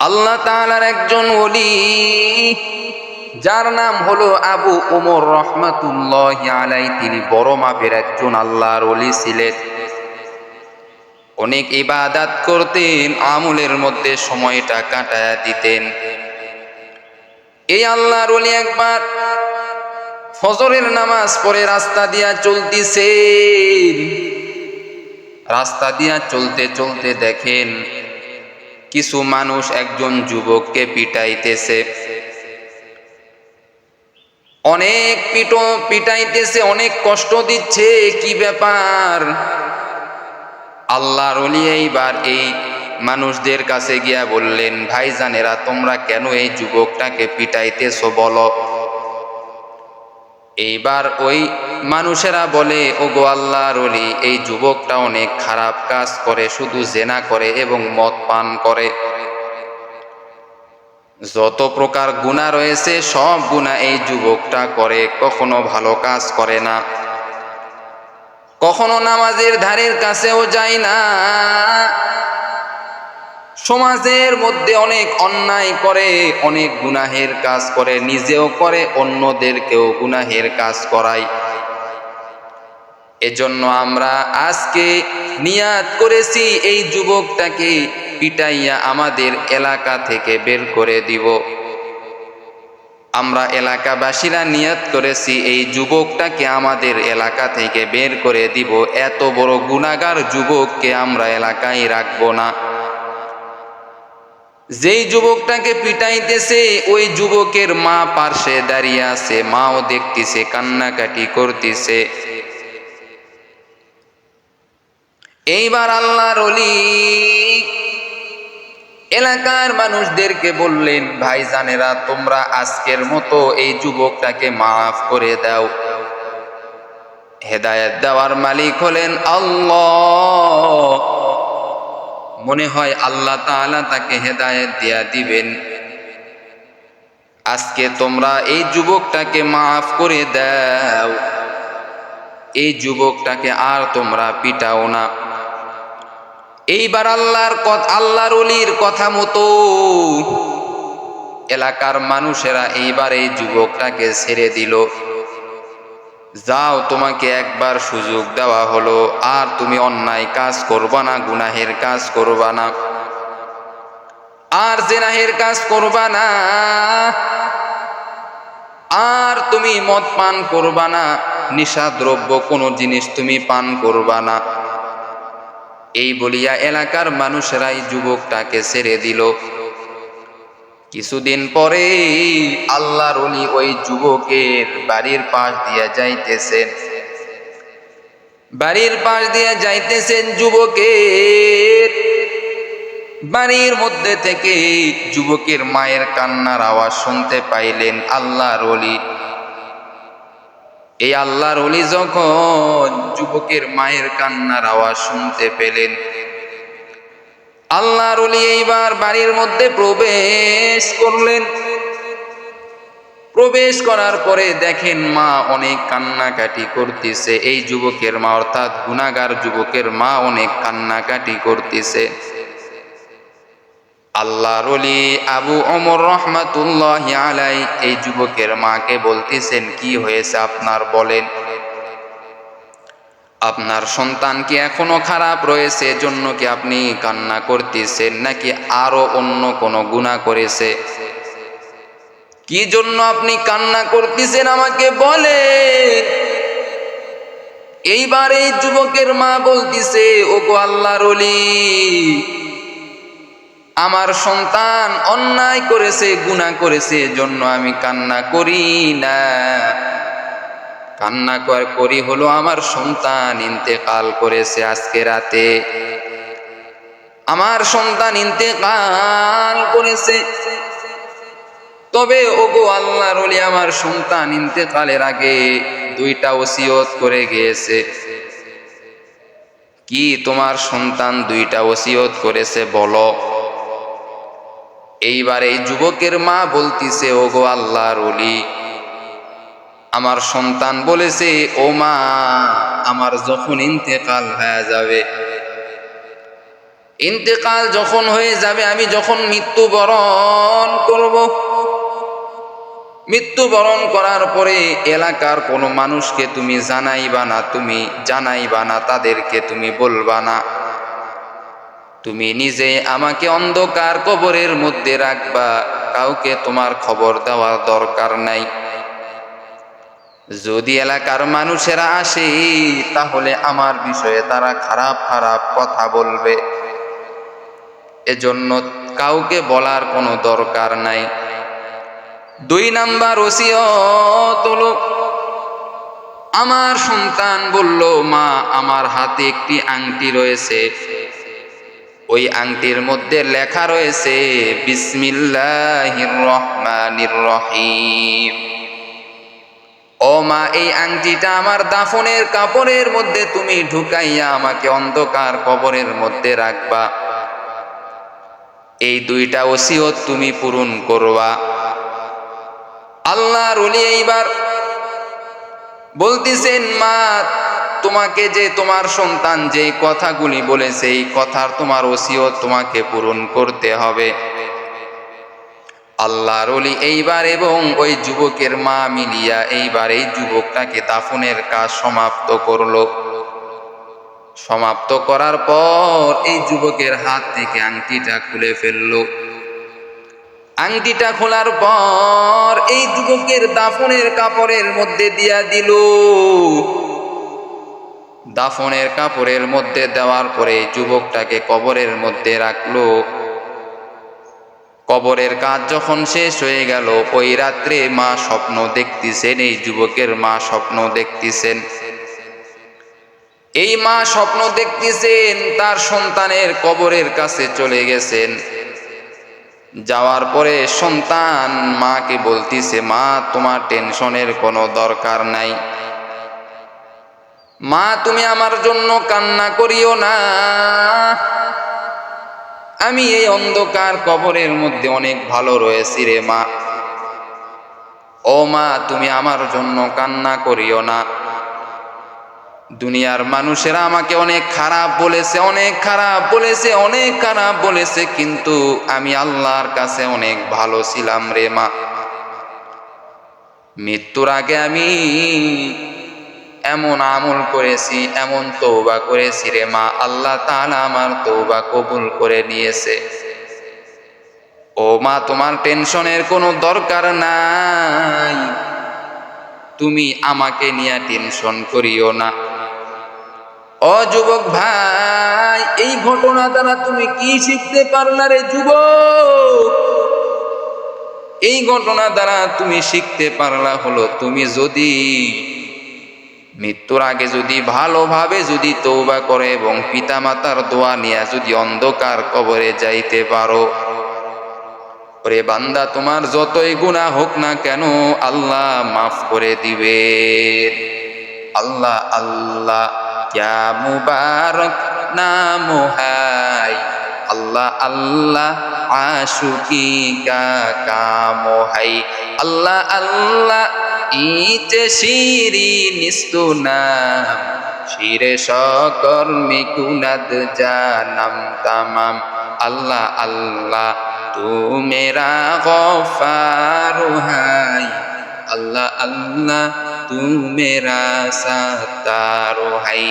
আল্লাহ তালার একজন ওলি, যার নাম হলো আবু ওমর রহমাতুল্লাহ আলাই তিনি বড় মাপের একজন আল্লাহর ওলি ছিলেন। অনেক ইবাদাত করতেন, আমলের মধ্যে সময়টা কাটায়া দিতেন। এই আল্লাহর ওলি একবার ফজরের নামাজ পরে রাস্তা দিয়া চলতেছেন। রাস্তা দিয়া চলতে চলতে দেখেন কিছু মানুষ একজন যুবককে পিটাইতেছে। অনেক পিটো, পিটাইতেছে, অনেক কষ্ট দিচ্ছে, কি ব্যাপার? আল্লাহর অলি এইবার এই মানুষদের কাছে গিয়া বললেন, ভাইজানেরা, তোমরা কেন এই যুবকটাকে পিটাইতেছো বলো? এইবার ওই মানুষেরা বলে ও গো আল্লাহর এই যুবকটা অনেক খারাপ কাজ করে, শুধু জেনা করে এবং মদ পান করে। যত প্রকার গুণা রয়েছে, সব গুণা এই যুবকটা করে, কখনো ভালো কাজ করে না। কখনো নামাজের ধারের কাছেও যায় না। সমাজের মধ্যে অনেক অন্যায় করে, অনেক গুনাহের কাজ করে, নিজেও করে, অন্যদেরকেও গুনাহের কাজ করায়। এজন্য আমরা আজকে নিয়াত করেছি এই যুবকটাকে পিটাইয়া আমাদের এলাকা থেকে বের করে দিব। আমরা এলাকাবাসীরা নিয়াত করেছি এই যুবকটাকে আমাদের এলাকা থেকে বের করে দিব। এত বড় গুণাগার যুবককে আমরা এলাকায় রাখব না। যেই যুবকটাকে পিটাইতেছে, ওই যুবকের মা পার্শ্বে দাঁড়িয়ে আছে, মাও দেখতেছে, কান্নাকাটি করতেছে। এইবার আল্লাহর অলি এলাকার মানুষদেরকে বললেন ভাই ভাইজানেরা, তোমরা আজকের মতো এই যুবকটাকে মাফ করে দাও। হেদায়েত দেওয়ার মালিক হলেন আল্লাহ। মনে হয় আল্লাহ তাআলা তাকে হেদায়েত দিয়া দিবেন। আজকে তোমরা এই যুবকটাকে মাফ করে দাও। এই যুবকটাকে আর তোমরা পিটাও না। এইবার আল্লাহর আল্লাহর অলির কথা মতো এলাকার মানুষেরা এইবার এই যুবকটাকে ছেড়ে দিল। যাও, তোমাকে একবার সুযোগ দেওয়া হলো, আর তুমি অন্যায় কাজ করবা না, গুনাহের কাজ করবা না। আর জেনাহের কাজ করবা না, আর তুমি মদ পান করবা না নিশা দ্রব্য কোনো জিনিস তুমি পান করবা না। এই বলিয়া এলাকার মানুষেরা এই যুবকটাকে ছেড়ে দিল। কিছুদিন পরে আল্লাহর উনি ওই যুবকের বাড়ির পাশ দিয়া যাইতেছেন। বাড়ির পাশ দিয়া যাইতেছেন যুবকের। বাড়ির মধ্যে থেকে যুবকের মায়ের কান্নার আওয়াজ শুনতে পাইলেন আল্লাহর অলি এই আল্লাহর অলি যখন যুবকের মায়ের কান্নার আওয়াজ শুনতে পেলেন আল্লাহর অলি এইবার বাড়ির মধ্যে প্রবেশ করলেন। প্রবেশ করার পরে দেখেন মা অনেক কান্নাকাটি করতেছে। এই যুবকের মা অর্থাৎ গুণাগার যুবকের মা অনেক কান্নাকাটি করতেছে। আল্লাহর অলি আবু অমর রহমাতুল্লাহ আলাই এই যুবকের মাকে বলতেছেন, কি হয়েছে আপনার? বলেন। আপনার সন্তান কি এখনও খারাপ রয়েছে? জন্য কি আপনি কান্না করতেছেন? নাকি আরও অন্য কোনো গুণা করেছে? কি জন্য আপনি কান্না করতেছেন? আমাকে বলে এইবার এই যুবকের মা বলতিছে গো আল্লাহর অলি আমার সন্তান অন্যায় করেছে গুণা করেছে জন্য আমি কান্না করি না। কান্না কর- করি হলো আমার সন্তান ইন্তেকাল করেছে আজকে রাতে। আমার সন্তান ইন্তেকাল করেছে। তবে ওগো আল্লাহর ওলি আমার সন্তান ইন্তেকালের আগে দুইটা ওসিয়ত করে গিয়েছে। কি তোমার সন্তান দুইটা ওসিয়ত করেছে বলো। এইবার এই যুবকের মা বলতিছে, ওগো আল্লাহর ওলি আমার সন্তান বলেছে, ও মা, আমার যখন ইন্তেকাল হয়ে যাবে। ইন্তেকাল যখন হয়ে যাবে, আমি যখন মৃত্যুবরণ করব। মৃত্যুবরণ করার পরে এলাকার কোনো মানুষকে তুমি জানাইবা না, তুমি জানাইবা না, তাদেরকে তুমি বলবা না। তুমি নিজে আমাকে অন্ধকার কবরের মধ্যে রাখবা, কাউকে তোমার খবর দেওয়ার দরকার নাই। যদি এলাকার মানুষেরা আসে, তাহলে আমার বিষয়ে তারা খারাপ খারাপ কথা বলবে। এজন্য কাউকে বলার কোনো দরকার নাই। দুই নাম্বার ওসিয়ত হলো, আমার সন্তান বলল, মা, আমার হাতে একটি আংটি রয়েছে। ওই আংটির মধ্যে লেখা রয়েছে, বিসমিল্লাহির রহমানির রহিম। ও মা, এই আংটিটা আমার দাফনের কাপড়ের মধ্যে তুমি ঢুকাইয়া আমাকে অন্ধকার কবরের মধ্যে রাখবা। এই দুইটা ওসিয়ত তুমি পূরণ করবা। আল্লাহর ওলি এইবার বলতেছেন, মা, তোমাকে যে তোমার সন্তান যে কথাগুলি বলেছে, এই কথার তোমার ওসিয়ত তোমাকে পূরণ করতে হবে। আল্লাহর অলি এইবার এবং ওই যুবকের মা মিলিয়া এইবার এই যুবকটাকে দাফনের কাজ সমাপ্ত করল। সমাপ্ত করার পর এই যুবকের হাত থেকে আংটিটা খুলে ফেলল। আংটিটা খোলার পর এই যুবকের দাফনের কাপড়ের মধ্যে দিয়া দিল। দাফনের কাপড়ের মধ্যে দেওয়ার পরে যুবকটাকে কবরের মধ্যে রাখল। কবরের কাজ যখন শেষ হয়ে গেল, ওই রাত্রে মা স্বপ্ন দেখতেছেন, এই যুবকের মা স্বপ্ন দেখতেছেন। এই মা স্বপ্ন দেখতেছেন, তার সন্তানের কবরের কাছে চলে গেছেন। যাওয়ার পরে সন্তান মাকে বলতিছে, মা, তোমার টেনশনের কোনো দরকার নাই। মা, তুমি আমার জন্য কান্না করিও না। আমি এই অন্ধকার কবরের মধ্যে অনেক ভালো রয়েছি রে মা। ও মা, তুমি আমার জন্য কান্না করিও না। দুনিয়ার মানুষেরা আমাকে অনেক খারাপ বলেছে, অনেক খারাপ বলেছে, অনেক খারাপ বলেছে, কিন্তু আমি আল্লাহর কাছে অনেক ভালো ছিলাম রে মা। মৃত্যুর আগে আমি এমন আমল করেছি, এমন তৌবা করেছি রে মা, আল্লাহ তাআলা আমার তৌবা কবুল করে নিয়েছে। ও মা, তোমার টেনশনের কোনো দরকার নাই। তুমি আমাকে নিয়ে টেনশন করিও না। ও যুবক ভাই, এই ঘটনা দ্বারা তুমি কি শিখতে পারলা রে যুবক? এই ঘটনা দ্বারা তুমি শিখতে পারলা হলো, তুমি যদি মৃত্যুর আগে যদি ভালোভাবে যদি তৌবা করে এবং পিতামাতার দোয়া নিয়ে যদি অন্ধকার কবরে যাইতে পারো। ওরে বান্দা, তোমার যতই গুণা হোক না কেন আল্লাহ মাফ করে দিবে। আল্লাহ আল্লাহ ক্যা মুবারক হাই আল্লাহ আল্লাহ, আশুকি কা কাম আল্লাহ আল্লাহ ইতে শিরি নিস্তু নাম শিরে সকর্মী কুনাদ জানাম তামাম। আল্লাহ আল্লাহ তু মেরা গফার হাই আল্লাহ আল্লাহ তু মেরা সাতার হাই